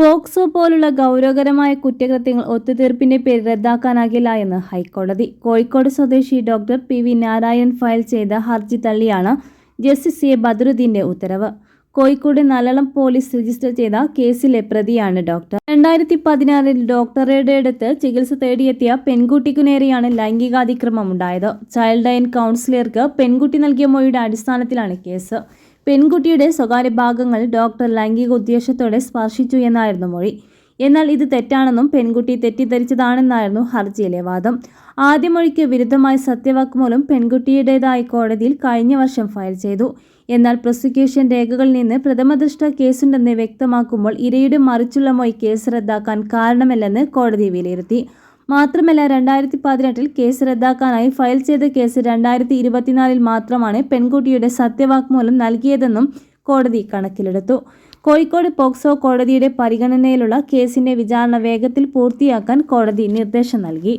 POCSO പോലുള്ള ഗൗരവകരമായ കുറ്റകൃത്യങ്ങൾ ഒത്തുതീർപ്പിന്റെ പേരിൽ റദ്ദാക്കാനാകില്ല എന്ന് ഹൈക്കോടതി. കോഴിക്കോട് സ്വദേശി doctor P V Narayanan file ചെയ്ത ഹർജി തള്ളിയാണ് ജസ്റ്റിസ് എ ബദറുദ്ദീന്റെ ഉത്തരവ്. കോഴിക്കോട് നല്ലളം പോലീസ് രജിസ്റ്റർ ചെയ്ത കേസിലെ പ്രതിയാണ് ഡോക്ടർ. രണ്ടായിരത്തി പതിനാറിൽ ഡോക്ടറുടെ അടുത്ത് ചികിത്സ തേടിയെത്തിയ പെൺകുട്ടിക്കു നേരെയാണ് ലൈംഗികാതിക്രമം ഉണ്ടായത്. ചൈൽഡ് ലൈൻ കൗൺസിലർക്ക് പെൺകുട്ടി നൽകിയ മൊഴിയുടെ അടിസ്ഥാനത്തിലാണ് കേസ്. പെൺകുട്ടിയുടെ സ്വകാര്യ ഭാഗങ്ങൾ ഡോക്ടർ ലൈംഗിക ഉദ്ദേശത്തോടെ സ്പർശിച്ചു എന്നായിരുന്നു മൊഴി. എന്നാൽ ഇത് തെറ്റാണെന്നും പെൺകുട്ടി തെറ്റിദ്ധരിച്ചതാണെന്നായിരുന്നു ഹർജിയിലെ വാദം. ആദ്യ മൊഴിക്ക് വിരുദ്ധമായ സത്യവാക്മൂലം പെൺകുട്ടിയുടേതായി കോടതിയിൽ കഴിഞ്ഞ വർഷം ഫയൽ ചെയ്തു. എന്നാൽ പ്രോസിക്യൂഷൻ രേഖകളിൽ നിന്ന് പ്രഥമദൃഷ്ട കേസുണ്ടെന്ന് വ്യക്തമാക്കുമ്പോൾ ഇരയുടെ മറിച്ചുള്ള മൊഴി കേസ് റദ്ദാക്കാൻ കാരണമല്ലെന്ന് കോടതി വിലയിരുത്തി. മാത്രമല്ല രണ്ടായിരത്തി പതിനെട്ടിൽ കേസ് റദ്ദാക്കാനായി ഫയൽ ചെയ്ത കേസ് രണ്ടായിരത്തി ഇരുപത്തിനാലിൽ മാത്രമാണ് പെൺകുട്ടിയുടെ സത്യവാങ്മൂലം നൽകിയതെന്നും കോടതി കണക്കിലെടുത്തു. കോഴിക്കോട് പോക്സോ കോടതിയുടെ പരിഗണനയിലുള്ള കേസിന്റെ വിചാരണ വേഗത്തിൽ പൂർത്തിയാക്കാൻ കോടതി നിർദ്ദേശം നൽകി.